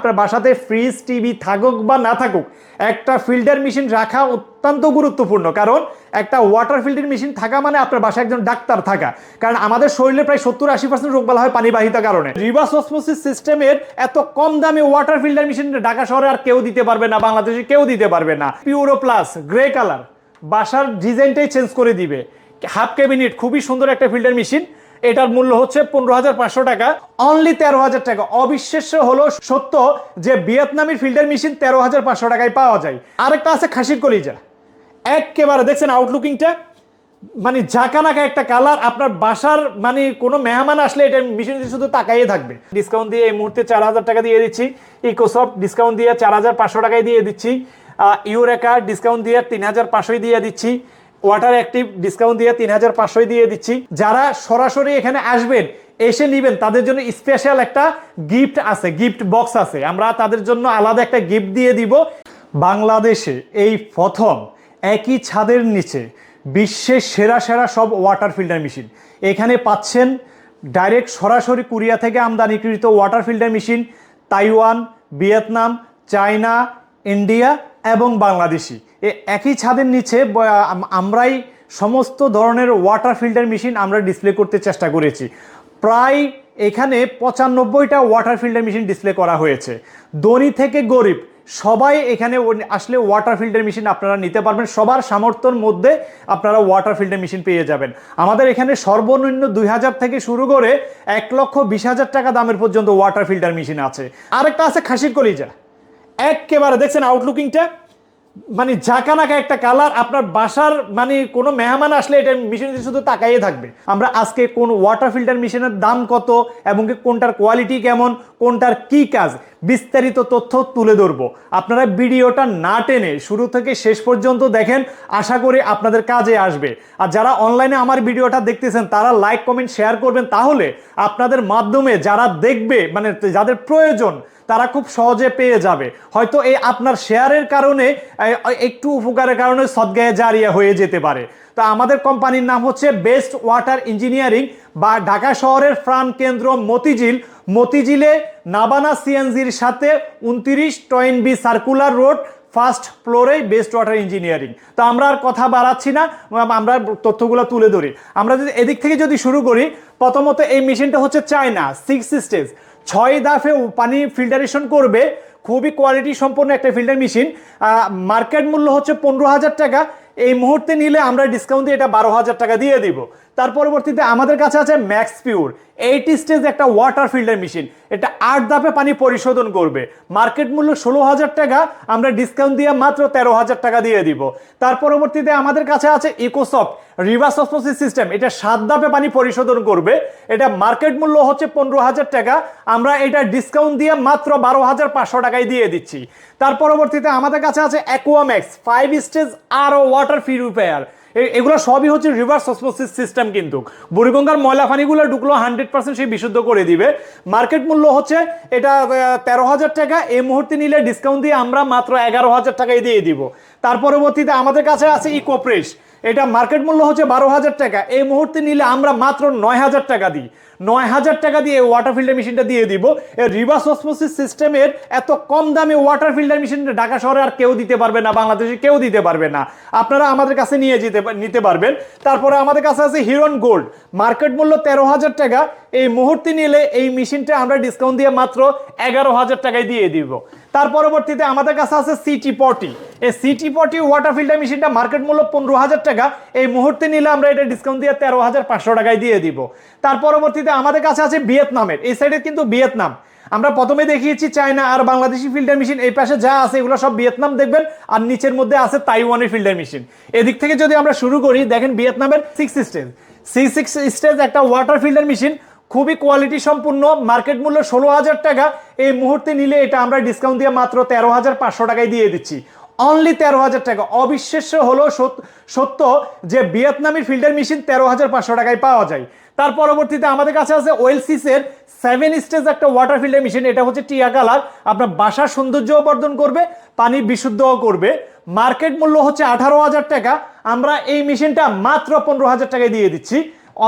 আপনার বাসাতে fridge TV থাকুক বা না থাকুক, একটা ফিল্টার মেশিন রাখা অত্যন্ত গুরুত্বপূর্ণ। কারণ একটা ওয়াটার ফিল্টার মেশিন থাকা মানে আপনার বাসায় একজন ডাক্তার থাকা। কারণ আমাদের শরীরে প্রায় সত্তর আশি পার্সেন্ট রোগ বলা হয় পানিবাহিত কারণে। রিভার্স অসমোসিস সিস্টেমের এত কম দামে ওয়াটার ফিল্টার মেশিন ঢাকা শহরে আর কেউ দিতে পারবে না, বাংলাদেশে কেউ দিতে পারবে না। পিউরো প্লাস গ্রে কালার বাসার ডিজাইনটাই চেঞ্জ করে দিবে। হাফ ক্যাবিনেট খুবই সুন্দর একটা ফিল্টার মেশিন এটার মূল্য হচ্ছে পনেরো হাজার পাঁচশো টাকা। অনলি তেরো হাজার টাকা। অবিশ্বাস্য হলো সত্য যে ভিয়েতনামের ফিল্টার মেশিন তেরো হাজার পাঁচশো টাকায় পাওয়া যায়। আরেকটা আছে খাসির কলিজা। একেবারে দেখছেন আউটলুকিংটা মানে ঝাঁকানাকা একটা কালার আপনার বাসার মানে কোনো মেহমান আসলে এটা মেশিন শুধু তাকাইয়ে থাকবে। ডিসকাউন্ট দিয়ে এই মুহূর্তে চার হাজার টাকা দিয়ে দিচ্ছি। ইকোসফট ডিসকাউন্ট দিয়ে চার হাজার পাঁচশো টাকায় দিয়ে দিচ্ছি। ইউরেকা ডিসকাউন্ট দিয়ে তিন হাজার পাঁচশোই দিয়ে দিচ্ছি। ওয়াটার অ্যাক্টিভ ডিসকাউন্ট দিয়ে তিন হাজার পাঁচশোই দিয়ে দিচ্ছি। যারা সরাসরি এখানে আসবেন, এসে নিবেন, তাদের জন্য স্পেশাল একটা গিফট আছে গিফট বক্স আছে। আমরা তাদের জন্য আলাদা একটা গিফট দিয়ে দিব। বাংলাদেশে এই প্রথম একই ছাদের নিচে বিশ্বের সেরা সেরা সব ওয়াটার ফিল্টার মেশিন এখানে পাচ্ছেন ডাইরেক্ট সরাসরি কোরিয়া থেকে আমদানিকৃত water filter machine Taiwan, Vietnam, China, India এবং বাংলাদেশি। এ একই ছাদের নিচে আমরাই সমস্ত ধরনের ওয়াটার ফিল্টার মেশিন আমরা ডিসপ্লে করতে চেষ্টা করেছি। প্রায় এখানে পঁচানব্বইটা ওয়াটার ফিল্টার মেশিন ডিসপ্লে করা হয়েছে। ধনী থেকে গরিব, সবাই এখানে আসলে ওয়াটার ফিল্টার মেশিন আপনারা নিতে পারবেন। সবার সামর্থ্যর মধ্যে আপনারা ওয়াটার ফিল্টার মেশিন পেয়ে যাবেন। আমাদের এখানে সর্বনিম্ন দুই হাজার থেকে শুরু করে এক লক্ষ বিশ হাজার টাকা দামের পর্যন্ত ওয়াটার ফিল্টার মেশিন আছে। আরেকটা আছে খাসির কলিজা। একেবারে দেখছেন আউটলুকিংটা মানে ঝাঁকানাকা একটা কালার আপনার বাসার মানে কোনো মেহমান আসলে এটা মেশিন শুধু তাকাইয়ে থাকবে। আমরা আজকে কোন ওয়াটার ফিল্টার মেশিনের দাম কত এবং কোনটার কোয়ালিটি কেমন, কোনটার কি কাজ? বিস্তারিত তথ্য তুলে ধরবো। আপনারা ভিডিওটা না টেনে শুরু থেকে শেষ পর্যন্ত দেখেন, আশা করি আপনাদের কাজে আসবে। আর যারা অনলাইনে আমার ভিডিওটা দেখতেছেন, তারা লাইক কমেন্ট শেয়ার করবেন। তাহলে আপনাদের মাধ্যমে যারা দেখবে মানে যাদের প্রয়োজন, তারা খুব সহজে পেয়ে যাবে। হয়তো এই আপনার শেয়ারের কারণে একটু উপকারের কারণে সদ্গায়ে জারিয়া হয়ে যেতে পারে। তো আমাদের কোম্পানির নাম হচ্ছে বেস্ট ওয়াটার ইঞ্জিনিয়ারিং বা ঢাকা শহরের প্রাণ কেন্দ্র মতিঝিল। মতিঝিলে নাবানা সিএনজির সাথে উনত্রিশ টয়েন বি সার্কুলার রোড, ফার্স্ট ফ্লোরে বেস্ট ওয়াটার ইঞ্জিনিয়ারিং। তো আমরা আর কথা বাড়াচ্ছি না, আমরা তথ্যগুলো তুলে ধরি। আমরা যদি এদিক থেকে যদি শুরু করি, প্রথমত এই মেশিনটা হচ্ছে চায়না সিক্স স্টেজ ছয় দাফে পানি ফিল্টারেশন করবে, খুবই কোয়ালিটি সম্পন্ন একটা ফিল্টার মেশিন মার্কেট মূল্য হচ্ছে পনেরো হাজার টাকা এই মুহূর্তে নিলে আমরা ডিসকাউন্ট দিয়ে এটা বারো হাজার টাকা দিয়ে দিব। তার পরবর্তীতে আমাদের কাছে আছে ম্যাক্স পিওর এইট স্টেজ একটা ওয়াটার ফিল্টার মেশিন এটা আট ধাপে পানি পরিশোধন করবে। মার্কেট মূল্য ষোলো হাজার টাকা, আমরা ডিসকাউন্ট দিয়ে মাত্র তেরো হাজার টাকা দিয়ে দিব। তার পরবর্তীতে আমাদের কাছে আছে ইকোসফট রিভার্স অসমোসিস সিস্টেম এটা সাত ধাপে পানি পরিশোধন করবে। এটা মার্কেট মূল্য হচ্ছে পনেরো হাজার টাকা। আমরা এটা ডিসকাউন্ট দিয়ে মাত্র বারো হাজার পাঁচশো টাকায় দিয়ে দিচ্ছি। তার পরবর্তীতে আমাদের কাছে আছে অ্যাকোয়াম্যাক্স ফাইভ স্টেজ আর ওয়াটার পিউরিফায়ার এগুলো সবই হচ্ছে রিভার্স অসমোসিস সিস্টেম কিন্তু। বুড়িগঙ্গার ময়লা পানিগুলো ঢুকলো হান্ড্রেড পার্সেন্ট সেই বিশুদ্ধ করে দিবে। মার্কেট মূল্য হচ্ছে এটা তেরো হাজার টাকা। এই মুহূর্তে নিলে ডিসকাউন্ট দিয়ে আমরা মাত্র এগারো হাজার টাকায় দিয়ে দিব। তার পরবর্তীতে আমাদের কাছে আছে ইকোপ্রেস এটা মার্কেট মূল্য হচ্ছে বারো হাজার টাকা। এই মুহূর্তে নিলে আমরা মাত্র নয় হাজার টাকা দিই। নয় হাজার টাকা দিয়ে ওয়াটার ফিল্টার মেশিনটা দিয়ে দিব। এই রিভার্স অসমোসিস সিস্টেমের এত কম দামে ওয়াটার ফিল্টার মেশিন ঢাকা শহরে আর কেউ দিতে পারবে না, বাংলাদেশে কেউ দিতে পারবে না। আপনারা আমাদের কাছে নিয়ে যেতে নিতে পারবেন। তারপরে আমাদের কাছে আছে হিরন গোল্ড মার্কেট মূল্য তেরো হাজার টাকা। এই মুহূর্তে নিলে এই মেশিনটা আমরা ডিসকাউন্ট দিয়ে মাত্র এগারো হাজার টাকায় দিয়ে দিব। তার পরবর্তীতে আমাদের কাছে আছে সিটি পটি এই সিটি পটি ওয়াটার ফিল্টার মেশিনটা মার্কেট মূল্য পনেরো হাজার টাকা। এই মুহূর্তে নিলে আমরা এটা ডিসকাউন্ট দিয়ে তেরো হাজার পাঁচশো টাকায় দিয়ে দিব। তার পরবর্তীতে আমাদের কাছে আছে ভিয়েতনামের। এই সাইডে কিন্তু ভিয়েতনাম। আমরা প্রথমে দেখিয়েছি চায়না আর বাংলাদেশি ফিল্টার মেশিন এই পাশে যা আছে, এগুলো সব ভিয়েতনাম দেখবেন, আর নিচের মধ্যে আছে তাইওয়ানের ফিল্টার মেশিন এদিক থেকে যদি আমরা শুরু করি, দেখেন ভিয়েতনামের six stage C six stage একটা ওয়াটার ফিল্টার মেশিন খুবই কোয়ালিটি সম্পূর্ণ মার্কেট মূল্য ষোলো হাজার টাকা। এই মুহূর্তে নিলে এটা আমরা ডিসকাউন্ট দিয়ে মাত্র তেরো হাজার পাঁচশো টাকায় দিয়ে দিচ্ছি। অনলি তেরো হাজার টাকা। অবিশ্বাস্য হলো সত্য যে ভিয়েতনামের ফিল্টার মেশিন তেরো হাজার পাঁচশো টাকায় পাওয়া যায়। তার পরবর্তীতে আমাদের কাছে আছে ওয়েলসিসের সেভেন স্টেজ একটা ওয়াটার ফিল্টার মেশিন এটা হচ্ছে টিয়া কালার। আপনার বাসার সৌন্দর্য বর্ধন করবে, পানি বিশুদ্ধও করবে। মার্কেট মূল্য হচ্ছে আঠারো হাজার টাকা। আমরা এই মেশিনটা মাত্র পনেরো হাজার টাকায় দিয়ে দিচ্ছি।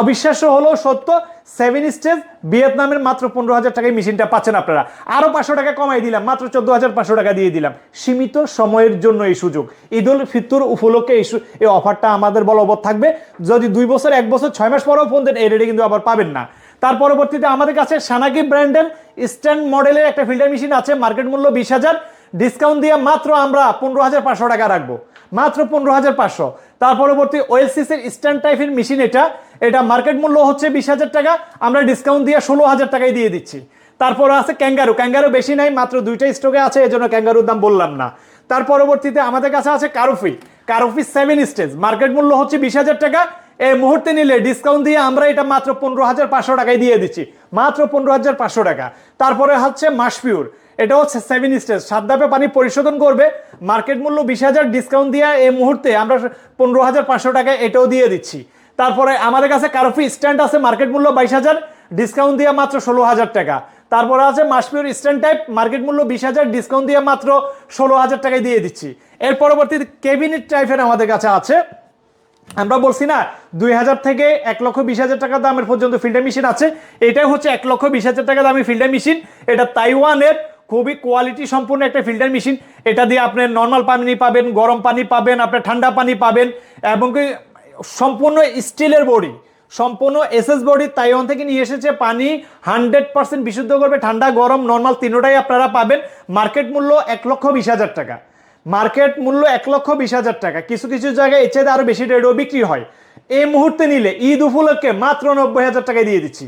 অবিশ্বাস্য হলো সত্য সেভেন স্টেজ, ভিয়েতনামের মাত্র পনেরো হাজার টাকায় মেশিনটা পাচ্ছেন আপনারা। আরও পাঁচশো টাকা কমাই দিলাম, মাত্র চোদ্দ হাজার পাঁচশো টাকা দিয়ে দিলাম। সীমিত সময়ের জন্য এই সুযোগ। ঈদ উল ফিতর উপলক্ষে এই এই অফারটা আমাদের বলবৎ থাকবে। যদি দুই বছর, এক বছর, ছয় মাস পরেও ফোন দেন, এই রেটে কিন্তু আবার পাবেন না। তার পরবর্তীতে আমাদের কাছে সানাকি ব্র্যান্ডের স্ট্যান্ড মডেলের একটা ফিল্টার মেশিন আছে মার্কেট মূল্য বিশ হাজার। ডিসকাউন্ট দিয়ে মাত্র আমরা পনেরো হাজার পাঁচশো টাকা রাখব। মাত্র পনেরো হাজার পাঁচশো। তার পরবর্তী ওয়েলসিসের স্ট্যান্ড টাইপের মেশিন এটা। এটা মার্কেট মূল্য হচ্ছে বিশ হাজার টাকা। আমরা ডিসকাউন্ট দিয়ে ষোলো হাজার টাকায় দিয়ে দিচ্ছি। তারপর আছে ক্যাঙ্গারু ক্যাঙ্গারু বেশি নাই, মাত্র দুইটা স্টকে আছে, এজন্য ক্যাঙ্গারুর দাম বললাম না। তার পরবর্তীতে আমাদের কাছে আছে কারুফি কারুফি সেভেন স্টেজ মার্কেট মূল্য হচ্ছে বিশ হাজার টাকা। এই মুহূর্তে নিলে ডিসকাউন্ট দিয়ে আমরা এটা মাত্র পনেরো হাজার পাঁচশো টাকায় দিয়ে দিচ্ছি। মাত্র পনেরো হাজার পাঁচশো টাকা। তারপরে হচ্ছে মাসপিউর এটা হচ্ছে সেভেন স্টেজ সাত ধাপে পানি পরিশোধন করবে। মার্কেট মূল্য বিশ হাজার ডিসকাউন্ট দিয়ে এই মুহূর্তে আমরা পনেরো হাজার পাঁচশো টাকায় এটাও দিয়ে দিচ্ছি। তারপরে আমাদের কাছে কারফি স্ট্যান্ড আছে মার্কেট মূল্য বাইশ হাজার ডিসকাউন্ট দিয়ে মাত্র ষোলো হাজার টাকা। তারপরে আছে মাসপিউর স্ট্যান্ড টাইপ মার্কেট মূল্য বিশ হাজার ডিসকাউন্ট দিয়ে মাত্র ষোলো হাজার টাকায় দিয়ে দিচ্ছি। এর পরবর্তীতে কেবিনেট টাইপের আমাদের কাছে আছে। আমরা বলছি না, দুই হাজার থেকে এক লক্ষ বিশ হাজার টাকা দামের পর্যন্ত ফিল্টার মেশিন আছে। এটাই হচ্ছে এক লক্ষ বিশ হাজার টাকা দামি ফিল্টার মেশিন এটা তাইওয়ানের খুবই কোয়ালিটি সম্পূর্ণ একটা ফিল্টার মেশিন এটা দিয়ে আপনি নর্মাল পানি পাবেন, গরম পানি পাবেন আপনার ঠান্ডা পানি পাবেন এবং কি সম্পূর্ণ স্টিলের বডি সম্পূর্ণ এসএস বডি তাইওয়ান থেকে নিয়ে এসেছে পানি। হান্ড্রেড পার্সেন্ট বিশুদ্ধ করবে, ঠান্ডা, গরম নর্মাল তিনোটাই আপনারা পাবেন। মার্কেট মূল্য এক লক্ষ বিশ হাজার টাকা। মার্কেট মূল্য এক লক্ষ বিশ হাজার টাকা। কিছু কিছু জায়গায় এর চাইতে আরও বেশি রেটও বিক্রি হয়। এই মুহূর্তে নিলে ঈদ উপলক্ষে মাত্র নব্বই হাজার টাকায় দিয়ে দিচ্ছি।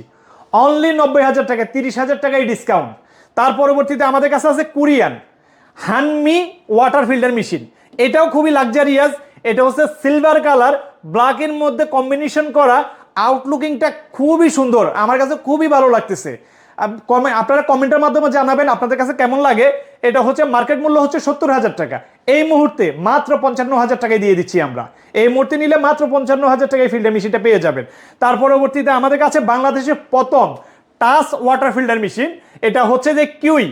অনলি নব্বই হাজার টাকা তিরিশ হাজার টাকায় ডিসকাউন্ট তার পরবর্তীতে আমাদের কাছে আছে Korean. Hanmi water filter machine. এটাও খুবই লাক্সারিয়াস এটা হচ্ছে সিলভার কালার ব্ল্যাকের মধ্যে কম্বিনেশন করা আউটলুকিংটা খুবই সুন্দর, আমার কাছে খুবই ভালো লাগতেছে। কমে- আপনারা কমেন্টের মাধ্যমে জানাবেন আপনাদের কাছে কেমন লাগে। এটা হচ্ছে মার্কেট মূল্য হচ্ছে সত্তর হাজার টাকা। এই মুহূর্তে মাত্র পঞ্চান্ন হাজার টাকায় দিয়ে দিচ্ছি আমরা। এই মুহূর্তে নিলে মাত্র পঞ্চান্ন হাজার টাকায় ফিল্টার মেশিনটা পেয়ে যাবেন। তার পরবর্তীতে আমাদের কাছে বাংলাদেশের প্রথম টাস ওয়াটার ফিল্টার মেশিন, এটা হচ্ছে যে কিউই।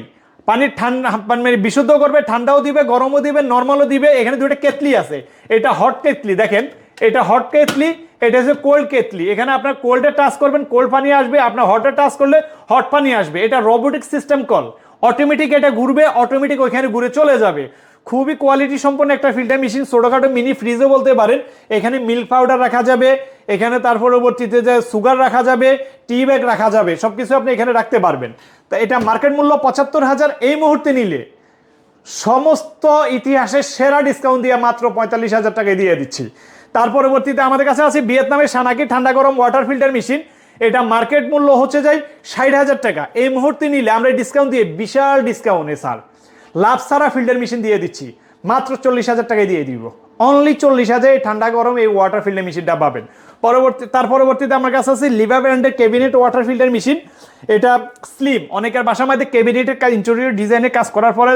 পানির ঠান্ডা মানে বিশুদ্ধ করবে, ঠান্ডাও দিবে, গরমও দিবে, নর্মালও দিবে, এখানে দুটো কেতলি আছে। এটা হট কেতলি, দেখেন, এটা হট কেতলি, এটা হচ্ছে কোল্ড কেতলি। এখানে আপনার কোল্ডে টাচ করবেন কোল্ড পানি আসবে, আপনার হটে টাচ করলে হট পানি আসবে। এটা রোবোটিক সিস্টেম কল অটোমেটিক এটা ঘুরবে অটোমেটিক ওইখানে ঘুরে চলে যাবে। খুবই কোয়ালিটি সম্পন্ন একটা ফিল্টার মেশিন ছোটোখাটো মিনি ফ্রিজও বলতে পারেন। এখানে মিল্ক পাউডার রাখা যাবে এখানে তার পরবর্তীতে যে সুগার রাখা যাবে, টি ব্যাগ রাখা যাবে সব কিছু আপনি এখানে রাখতে পারবেন। তা এটা মার্কেট মূল্য পঁচাত্তর হাজার, এই মুহূর্তে নিলে সমস্ত ইতিহাসের সেরা ডিসকাউন্ট দিয়ে মাত্র পঁয়তাল্লিশ হাজার টাকায় দিয়ে দিচ্ছি। তার পরবর্তীতে আমাদের কাছে আছে ভিয়েতনামের সানাকি ঠান্ডা গরম ওয়াটার ফিল্টার মেশিন এটা মার্কেট মূল্য হচ্ছে যাই ষাট হাজার টাকা। এই মুহূর্তে নিলে আমরা ডিসকাউন্ট দিয়ে বিশাল ডিসকাউন্টে স্যার। লাভ সারা ফিল্টার মেশিন দিয়ে দিচ্ছি। মাত্র চল্লিশ হাজার টাকায় দিয়ে দিব। অনলি চল্লিশ হাজার এই ঠান্ডা গরম এই ওয়াটার ফিল্টার মেশিনটা পাবেন। পরবর্তী তার পরবর্তীতে আমার কাছে আছে লিভা ব্র্যান্ডের ক্যাবিনেট ওয়াটার ফিল্টার মেশিন এটা স্লিম অনেকের বাসা মধ্যে ক্যাবিনেটের কাজ ইন্টেরিয়র ডিজাইনের কাজ করার পরে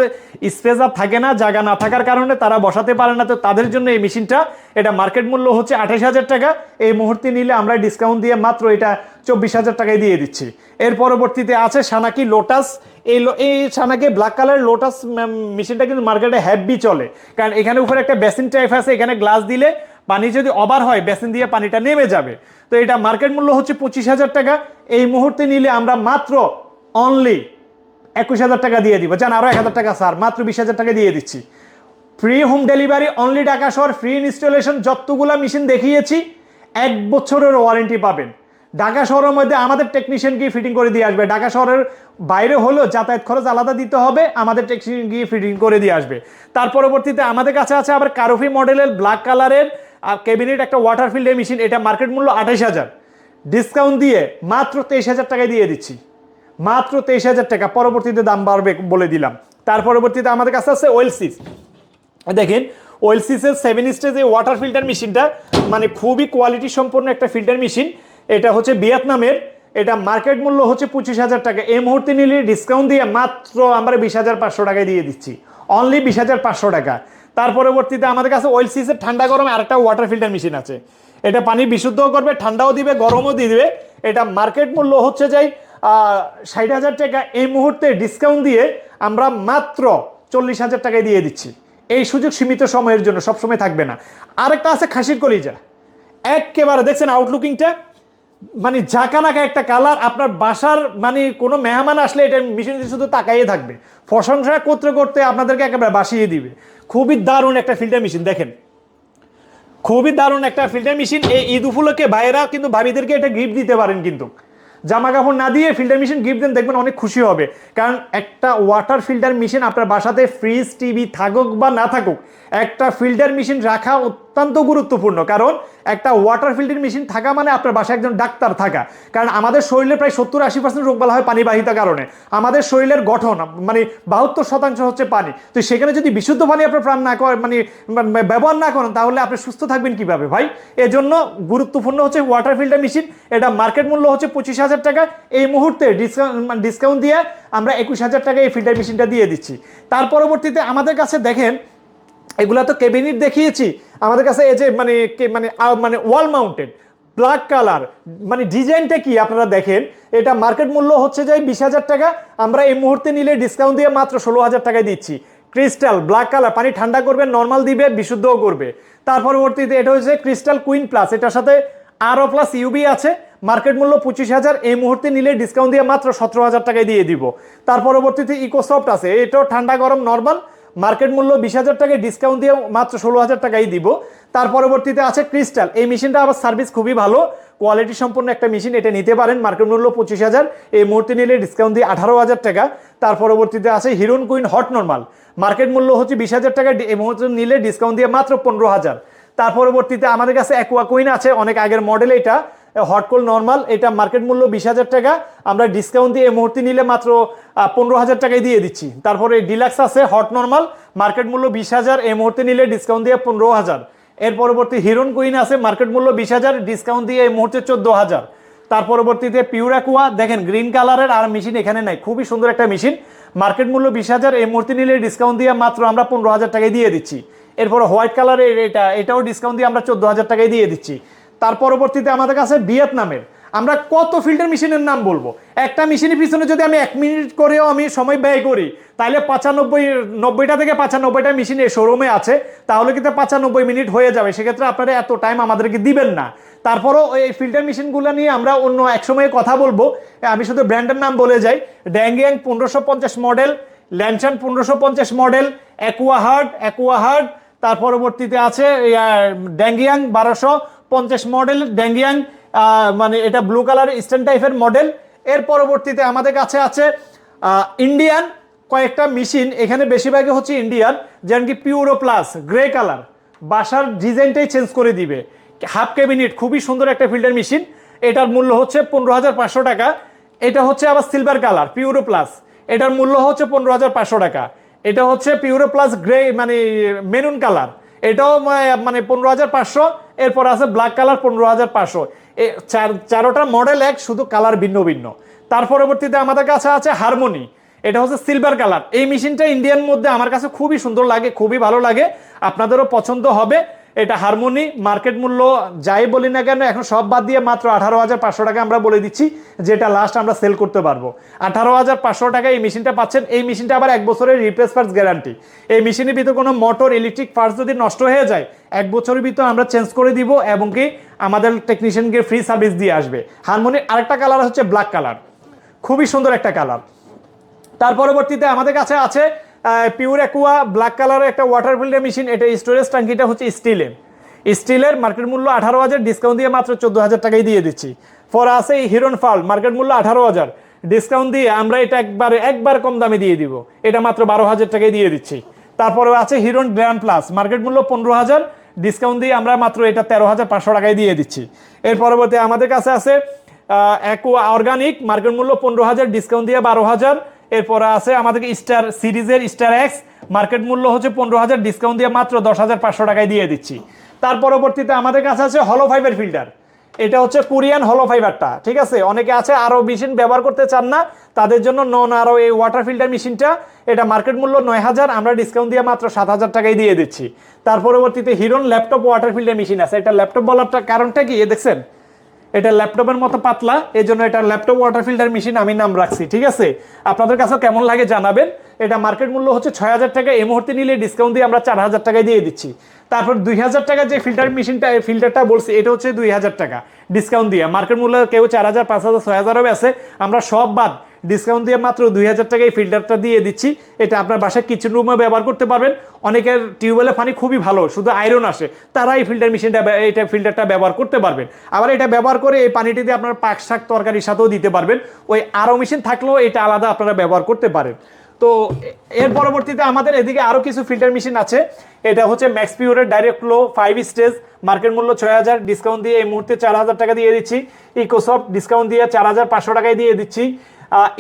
স্পেস আর থাকে না, জায়গা না থাকার কারণে তারা বসাতে পারে না। তো তাদের জন্য এই মেশিনটা এটা মার্কেট মূল্য হচ্ছে আঠাশ হাজার টাকা। এই মুহূর্তে নিলে আমরা ডিসকাউন্ট দিয়ে মাত্র এটা চব্বিশ হাজার টাকায় দিয়ে দিচ্ছি। এর পরবর্তীতে আছে সানাকি লোটাস এই এই সানাকি ব্ল্যাক কালার লোটাস মেশিনটা কিন্তু মার্কেটে হ্যাভি চলে। কারণ এখানে উপরে একটা বেসিন টাইপ আছে, এখানে গ্লাস দিলে পানি যদি অবার হয়, বেসিন দিয়ে পানিটা নেমে যাবে। তো এটা মার্কেট মূল্য হচ্ছে পঁচিশ হাজার টাকা। এই মুহূর্তে নিলে আমরা মাত্র অনলি একুশ হাজার টাকা দিয়ে দিব। জান আরও এক হাজার টাকা, স্যার, মাত্র বিশ হাজার টাকা দিয়ে দিচ্ছি। Free home delivery only Dhaka শহর ফ্রি ইনস্টলেশন যতগুলা মেশিন দেখিয়েছি, এক বছরের ওয়ারেন্টি পাবেন। ঢাকা শহরের মধ্যে আমাদের টেকনিশিয়ান গিয়ে ফিটিং করে দিয়ে আসবে। ঢাকা শহরের বাইরে হলেও যাতায়াত খরচ আলাদা দিতে হবে, আমাদের টেকনিশিয়ান গিয়ে ফিটিং করে দিয়ে আসবে। তার পরবর্তীতে আমাদের কাছে আছে আবার কারোফি মডেলের ব্ল্যাক কালারের ক্যাবিনেট একটা ওয়াটার ফিল্ডের মেশিন এটা মার্কেট মূল্য আঠাশ হাজার। ডিসকাউন্ট দিয়ে মাত্র তেইশ হাজার টাকায় দিয়ে দিচ্ছি। মাত্র তেইশ হাজার টাকা, পরবর্তীতে দাম বাড়বে বলে দিলাম। তার পরবর্তীতে আমাদের কাছে আছে ওয়েলসিস দেখেন ওয়েলসিসের সেভেন এই ওয়াটার ফিল্টার মেশিনটা মানে খুবই কোয়ালিটি সম্পন্ন একটা ফিল্টার মেশিন এটা হচ্ছে ভিয়েতনামের, এটা মার্কেট মূল্য হচ্ছে পঁচিশ হাজার টাকা। এই মুহূর্তে নিলে ডিসকাউন্ট দিয়ে মাত্র আমরা বিশ হাজার পাঁচশো টাকায় দিয়ে দিচ্ছি। অনলি বিশ হাজার পাঁচশো টাকা। তার পরবর্তীতে আমাদের কাছে ওয়েলসিসের ঠান্ডা গরম আর একটা ওয়াটার ফিল্টার মেশিন আছে। এটা পানি বিশুদ্ধও করবে, ঠান্ডাও দিবে, গরমও দিয়ে দিবে। এটা মার্কেট মূল্য হচ্ছে যাই ষাট হাজার টাকা। এই মুহূর্তে ডিসকাউন্ট দিয়ে আমরা মাত্র চল্লিশ হাজার টাকায় দিয়ে দিচ্ছি। এই সুযোগ সীমিত সময়ের জন্য, সবসময় থাকবে না। আরেকটা আছে খাসির কলিজা। একেবারে দেখছেন আউটলুকিংটা মানে ঝাঁকানাকা একটা কালার, আপনার বাসার মানে কোনো মেহমান আসলে এটা মেশিন শুধু তাকাইয়ে থাকবে। প্রশংসা করতে করতে আপনাদেরকে একেবারে বাসিয়ে দিবে। খুবই দারুণ একটা ফিল্টার মেশিন দেখেন। খুবই দারুণ একটা ফিল্টার মেশিন এই ঈদ উপলক্ষে ভাইয়েরা কিন্তু ভাবিদেরকে এটা গিফট দিতে পারেন কিন্তু। জামা কাপড় না দিয়ে ফিল্টার মেশিন গিফট দেন, দেখবেন অনেক খুশি হবে। কারণ একটা ওয়াটার ফিল্টার মেশিন আপনার বাসাতে ফ্রিজ টিভি থাকুক বা না থাকুক, একটা ফিল্টার মেশিন রাখা অত্যন্ত গুরুত্বপূর্ণ। কারণ একটা ওয়াটার ফিল্টার মেশিন থাকা মানে আপনার বাসায় একজন ডাক্তার থাকা। কারণ আমাদের শরীরে প্রায় সত্তর আশি পার্সেন্ট রোগবালা হয় পানিবাহিত কারণে। আমাদের শরীরের গঠন মানে বাহাত্তর শতাংশ হচ্ছে পানি। তো সেখানে যদি বিশুদ্ধ পানি আপনার প্রাণ না করেন মানে মানে ব্যবহার না করেন, তাহলে আপনি সুস্থ থাকবেন কীভাবে ভাই? এজন্য গুরুত্বপূর্ণ হচ্ছে ওয়াটার ফিল্টার মেশিন এটা মার্কেট মূল্য হচ্ছে পঁচিশ হাজার টাকা। এই মুহূর্তে ডিসকাউন্ট ডিসকাউন্ট দিয়ে আমরা একুশ হাজার টাকা এই ফিল্টার মেশিনটা দিয়ে দিচ্ছি। তার পরবর্তীতে আমাদের কাছে দেখেন এগুলা তো ক্যাবিনেট দেখিয়েছি। আমাদের কাছে এই যে মানে মানে মানে ওয়াল মাউন্টেড, ব্ল্যাক কালার মানে ডিজাইনটা কি আপনারা দেখেন? এটা মার্কেট মূল্য হচ্ছে যে বিশ হাজার টাকা। আমরা এই মুহূর্তে নিলে ডিসকাউন্ট দিয়ে মাত্র ষোলো হাজার টাকায় দিচ্ছি। ক্রিস্টাল, ব্ল্যাক কালার, পানি ঠান্ডা করবে, নর্মাল দিবে, বিশুদ্ধও করবে। তার পরবর্তীতে এটা হচ্ছে ক্রিস্টাল কুইন প্লাস। এটার সাথে আরও প্লাস ইউবি আছে। মার্কেট মূল্য পঁচিশ হাজার। এই মুহূর্তে নিলে ডিসকাউন্ট দিয়ে মাত্র সতেরো হাজার টাকায় দিয়ে দিব। তার পরবর্তীতে ইকোসফট আছে। এটাও ঠান্ডা, গরম, নর্মাল। মার্কেট মূল্য বিশ হাজার টাকায় ডিসকাউন্ট দিয়ে মাত্র ষোলো হাজার টাকাই দিব। তার পরবর্তীতে আছে ক্রিস্টাল এই মেশিনটা আবার সার্ভিস খুবই ভালো। কোয়ালিটি সম্পন্ন একটা মেশিন, এটা নিতে পারেন। মার্কেট মূল্য পঁচিশ হাজার। এই মুহূর্তে নিলে ডিসকাউন্ট দিয়ে আঠারো হাজার টাকা। তার পরবর্তীতে আছে হিরোন কুইন হট নর্মাল মার্কেট মূল্য হচ্ছে বিশ হাজার টাকা। এই মুহূর্তে নিলে ডিসকাউন্ট দিয়ে মাত্র পনেরো হাজার। তার পরবর্তীতে আমাদের কাছে অ্যাকোয়া কুইন আছে। অনেক আগের মডেল এটা। হটকোল নর্মাল, এটা মার্কেট মূল্য বিশ হাজার টাকা। আমরা ডিসকাউন্ট দিয়ে এই মুহূর্তে নিলে মাত্র পনেরো হাজার টাকায় দিয়ে দিচ্ছি। তারপরে ডিলাক্স আছে হট নর্মাল মার্কেট মূল্য বিশ হাজার, এই মুহূর্তে নিলে ডিসকাউন্ট দিয়ে পনেরো হাজার। এর পরবর্তী হিরোন কুইন আছে মার্কেট মূল্য বিশ হাজার ডিসকাউন্ট দিয়ে এই মুহূর্তে চোদ্দ হাজার। তার পরবর্তীতে পিউরাকুয়া দেখেন গ্রিন কালারের আর মেশিন এখানে নাই, খুবই সুন্দর একটা মেশিন মার্কেট মূল্য বিশ হাজার, এই মুহূর্তে নিলে ডিসকাউন্ট দিয়ে মাত্র আমরা পনেরো হাজার টাকায় দিয়ে দিচ্ছি। এরপর হোয়াইট কালারের এটা, এটাও ডিসকাউন্ট দিয়ে আমরা চোদ্দ হাজার টাকায় দিয়ে দিচ্ছি। তার পরবর্তীতে আমাদের কাছে ভিয়েতনামের। আমরা কত ফিল্টার মেশিনের নাম বলব? একটা মেশিনের পিছনে যদি আমি এক মিনিট করেও আমি সময় ব্যয় করি তাহলে পঁচানব্বই, নব্বইটা থেকে পঁচানব্বইটা মেশিন এই শোরুমে আছে। তাহলে কিন্তু পঁচানব্বই মিনিট হয়ে যাবে। সেক্ষেত্রে আপনারা এত টাইম আমাদেরকে দিবেন না। তারপরও এই ফিল্টার মেশিনগুলো নিয়ে আমরা অন্য এক সময়ে কথা বলব। আমি শুধু ব্র্যান্ডের নাম বলে যাই। ড্যাঙ্গিয়াং পনেরোশো পঞ্চাশ মডেল ল্যানচান পনেরোশো পঞ্চাশ model aqua hard aqua hard তার পরবর্তীতে আছে ড্যাঙ্গিয়াং বারোশো পঞ্চাশ মডেল ড্যাঙ্গিয়াং মানে এটা ব্লু কালার ইস্টার্ন টাইপের মডেল এর পরবর্তীতে আমাদের কাছে আছে ইন্ডিয়ান কয়েকটা মেশিন এখানে বেশিরভাগই হচ্ছে ইন্ডিয়ান যেমন কি পিউরো প্লাস গ্রে কালার বাসার ডিজাইনটাই চেঞ্জ করে দিবে। হাফ ক্যাবিনেট খুবই সুন্দর একটা ফিল্টার মেশিন এটার মূল্য হচ্ছে পনেরো হাজার পাঁচশো টাকা। এটা হচ্ছে আবার সিলভার কালার পিউরো প্লাস এটার মূল্য হচ্ছে পনেরো হাজার পাঁচশো টাকা। এটা হচ্ছে পিউরো প্লাস গ্রে মানে মেরুন কালার এটাও মানে পনেরো হাজার পাঁচশো। এরপর আছে ব্ল্যাক কালার পনেরো হাজার পাঁচশো। চার, চারোটা মডেল এক, শুধু কালার ভিন্ন ভিন্ন। তার পরবর্তীতে আমাদের কাছে আছে হারমোনি এটা হচ্ছে সিলভার কালার এই মেশিনটা ইন্ডিয়ান মধ্যে আমার কাছে খুবই সুন্দর লাগে, খুবই ভালো লাগে। আপনাদেরও পছন্দ হবে। এটা হারমোনি, মার্কেট মূল্য যাই বলি না কেন, এখন সব বাদ দিয়ে মাত্র আঠারো হাজার পাঁচশো টাকা আমরা বলে দিচ্ছি, যেটা লাস্ট আমরা সেল করতে পারব। আঠারো হাজার পাঁচশো টাকা এই মেশিনটা পাচ্ছেন, এই মেশিনটা আবার এক বছরের রিপ্লেস পার্টস গ্যারান্টি এই মেশিনের ভিতরে কোনো মোটর ইলেকট্রিক পার্টস যদি নষ্ট হয়ে যায়, এক বছরের ভিতর আমরা চেঞ্জ করে দিব এবং কি আমাদের টেকনিশিয়ানকে ফ্রি সার্ভিস দিয়ে আসবে। হারমোনির আরেকটা কালার হচ্ছে ব্ল্যাক কালার খুবই সুন্দর একটা কালার তার পরবর্তীতে আমাদের কাছে আছে পিওর অ্যাকুয়া ব্ল্যাক কালারের একটা ওয়াটার ফিল্টার মেশিন এটা স্টোরেজ ট্যাঙ্কিটা হচ্ছে স্টিলের স্টিলের মার্কেট মূল্য আঠারো হাজার ডিসকাউন্ট দিয়ে মাত্র চোদ্দ হাজার টাকাই দিয়ে দিচ্ছি। ফর আছে হিরন ফাল মার্কেট মূল্য আঠারো হাজার। ডিসকাউন্ট দিয়ে আমরা এটা একবারে একবার কম দামে দিয়ে দিব। এটা মাত্র বারো হাজার টাকায় দিয়ে দিচ্ছি। তারপরে আছে হিরন গ্র্যান্ড প্লাস মার্কেট মূল্য পনেরো হাজার। ডিসকাউন্ট দিয়ে আমরা মাত্র এটা তেরো হাজার পাঁচশো টাকায় দিয়ে দিচ্ছি। এর পরবর্তী আমাদের কাছে আছে অ্যাকোয়া অর্গানিক মার্কেট মূল্য পনেরো হাজার ডিসকাউন্ট দিয়ে বারো হাজার। এরপর আছে আমাদের স্টার সিরিজের স্টার এক্স মার্কেট মূল্য হচ্ছে পনেরো হাজার ডিসকাউন্ট দিয়ে মাত্র দশ হাজার পাঁচশো টাকায় দিয়ে দিচ্ছি। তার পরবর্তীতে আমাদের কাছে আছে হলো ফাইবার ফিল্টার এটা হচ্ছে কোরিয়ান হলো ফাইবারটা ঠিক আছে? অনেকে আছে, আরও মেশিন ব্যবহার করতে চান না, তাদের জন্য নন আরও এই ওয়াটার ফিল্টার মেশিনটা এটা মার্কেট মূল্য নয় হাজার, আমরা ডিসকাউন্ট দিয়ে মাত্র সাত হাজার টাকায় দিয়ে দিচ্ছি। তার পরবর্তীতে হিরোন ল্যাপটপ ওয়াটার ফিল্টার মেশিন আছে। এটা ল্যাপটপ বলার কারণটা কি? এ দেখছেন? এটা ল্যাপটপের মতো পাতলা এই জন্য এটা ল্যাপটপ ওয়াটার ফিল্টার মেশিন আমি নাম রাখছি, ঠিক আছে? আপনাদের কাছে কেমন লাগে জানাবেন। এটা মার্কেট মূল্য হচ্ছে ছয় হাজার টাকা, এই মুহূর্তে নিলে ডিসকাউন্ট দিয়ে আমরা চার হাজার টাকায় দিয়ে দিচ্ছি। তারপর দুই হাজার টাকা যে ফিল্টার মেশিনটা ফিল্টারটা বলছি, এটা হচ্ছে দুই হাজার টাকা ডিসকাউন্ট দিয়ে। মার্কেট মূল্য কেউ চার হাজার, পাঁচ হাজার, ছয় হাজারও আছে। আমরা সব বাদ ডিসকাউন্ট দিয়ে মাত্র দুই হাজার টাকায় ফিল্টারটা দিয়ে দিচ্ছি। এটা আপনার বাসায় কিচেন রুমে ব্যবহার করতে পারবেন। অনেকের টিউবওয়েলের পানি খুবই ভালো, শুধু আয়রন আসে। তারা এই ফিল্টার মেশিনটা এটা ফিল্টারটা ব্যবহার করতে পারবেন। আবার এটা ব্যবহার করে এই পানিটি দিয়ে আপনার পাক শাক তরকারির সাথেও দিতে পারবেন। ওই আরও মেশিন থাকলেও এটা আলাদা আপনারা ব্যবহার করতে পারেন। তো এর পরবর্তীতে আমাদের এদিকে আরও কিছু ফিল্টার মেশিন আছে। এটা হচ্ছে ম্যাক্স পিওরের direct flow five stage market মূল্য ছয় হাজার ডিসকাউন্ট দিয়ে এই মুহূর্তে চার হাজার টাকা দিয়ে দিচ্ছি। ইকোসফট ডিসকাউন্ট দিয়ে চার হাজার পাঁচশো টাকায় দিয়ে দিচ্ছি।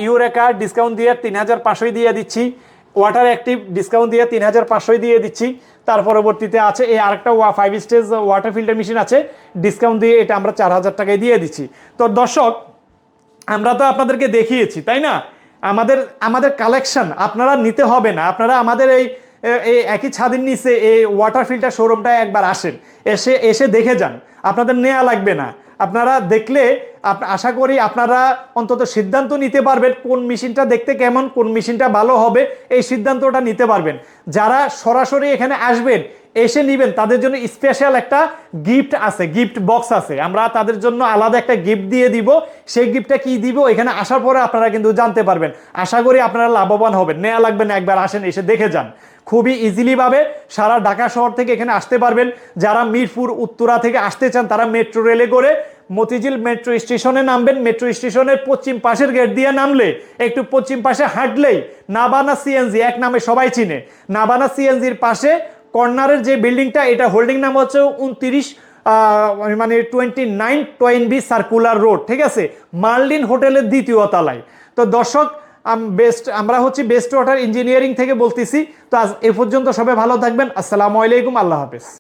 ইউরেকা ডিসকাউন্ট দিয়ে তিন হাজার পাঁচশোই দিয়ে দিচ্ছি। ওয়াটার অ্যাক্টিভ ডিসকাউন্ট দিয়ে তিন হাজার পাঁচশোই দিয়ে দিচ্ছি। তার পরবর্তীতে আছে, এই আরেকটা ওয়া five stage water filter machine আছে। ডিসকাউন্ট দিয়ে এটা আমরা চার হাজার টাকায় দিয়ে দিচ্ছি। তো দর্শক, আমরা তো আপনাদেরকে দেখিয়েছি, তাই না? আমাদের আমাদের কালেকশন আপনারা নিতে হবে না। আপনারা আমাদের এই এই একই ছাদের নিচে এই ওয়াটার ফিল্টার শোরুমটা একবার আসেন। এসে এসে দেখে যান। আপনাদের নেওয়া লাগবে না। আপনারা দেখলে আশা করি আপনারা অন্তত সিদ্ধান্ত নিতে পারবেন কোন মেশিনটা দেখতে কেমন, কোন মেশিনটা ভালো হবে, এই সিদ্ধান্তটা নিতে পারবেন। যারা সরাসরি এখানে আসবেন, এসে নেবেন, তাদের জন্য স্পেশাল একটা গিফট আছে গিফট বক্স আছে। আমরা তাদের জন্য আলাদা একটা গিফট দিয়ে দিব। সেই গিফটটা কি দিব, এখানে আসার পরে আপনারা কিন্তু জানতে পারবেন। আশা করি আপনারা লাভবান হবেন। নেওয়া লাগবে না, একবার আসেন, এসে দেখে যান। খুবই ইজিলি ভাবে সারা ঢাকা শহর থেকে এখানে আসতে পারবেন। যারা মিরপুর, উত্তরা থেকে আসতে চান, তারা মেট্রো রেলে করে মতিঝিল মেট্রো স্টেশনে নামবেন। মেট্রো স্টেশনের পশ্চিম পাশের গেট দিয়ে নামলে, একটু পশ্চিম পাশে হাঁটলেই নাবানা সিএনজি এক নামে সবাই চিনে। নাবানা সিএনজির পাশে কর্নারের যে বিল্ডিংটা এটা হোল্ডিং নাম হচ্ছে উনত্রিশ মানে twenty nine twenty circular road ঠিক আছে? মার্লিন হোটেলের দ্বিতীয় তলায়। তো দর্শক বেস্ট আমরা হচ্ছি বেস্ট ওয়াটার ইঞ্জিনিয়ারিং থেকে বলতেছি। তো আজ এ পর্যন্ত সবাই ভালো থাকবেন। আসসালামু আলাইকুম, আল্লাহ হাফেজ।